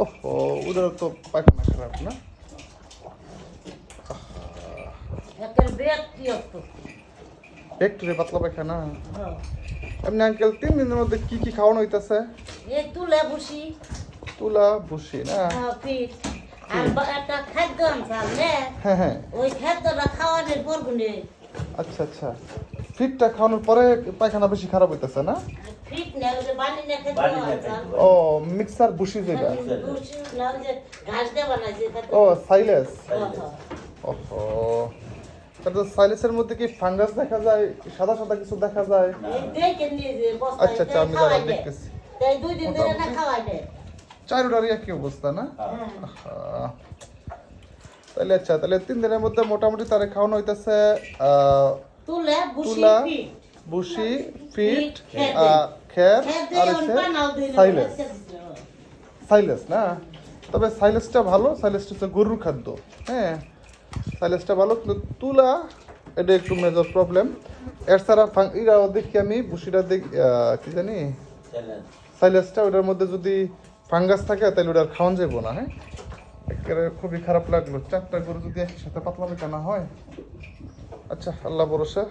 ওহো ওদের তো পায়খানা খারাপ না? একের একটু রে পাতলা পায়খানা? এমনি আঙ্কেল তিন দিনের মধ্যে কি কি খাওয়ানো হইতাছে? তুলে তুলা ভুসি না? হ্যাঁ হ্যাঁ আচ্ছা আচ্ছা। ফিটটা খাওয়ানোর পরে পায়খানা বেশি খারাপ হইতাছে না? ফিট ও মিক্সার ভুসি যেটা বসি। না ওই যে ঘাস দিয়ে বানাইছে খাদ্য ও সাইলেস? হ্যাঁ, ওহো। তাহলে সাইলেসের মধ্যে কি ফাঙ্গাস দেখা যায়? সাদা সাদা কিছু দেখা যায়? এই দেখে নিয়ে যে বস্তায় আচ্ছা আচ্ছা আমি খাওয়াই দেখতেছি। চারোটারই একই অবস্থা না? হ্যাঁ। তাহলে আচ্ছা তাহলে তিন দিনের মধ্যে মোটামুটি তারে খাওয়ানো হইতেছে আহ, তুলে বুসি ফিট খের আর হচ্ছে সাইলেস। সাইলেস না? তবে সাইলেসটা ভালো সাইলেসটা হচ্ছে গরুর খাদ্য। হ্যাঁ সাইলেসটা ভালো কিন্তু তুলা এটা একটু মেজর প্রবলেম এর ছাড়া ফাং- ইরাও দেখি আমি বুসিটা দেখি কি জানি? সাইলেসটা ওটার মধ্যে যদি ফাঙ্গাস থাকে তাহলে ওটা আর খাওয়ান যাব না হ্যাঁ? একেবারে খুবই খারাপ লাগল। চারটা গরু যদি একই সাথে পাতলা বেটা না হয়। আচ্ছা আল্লাহ ভরসা।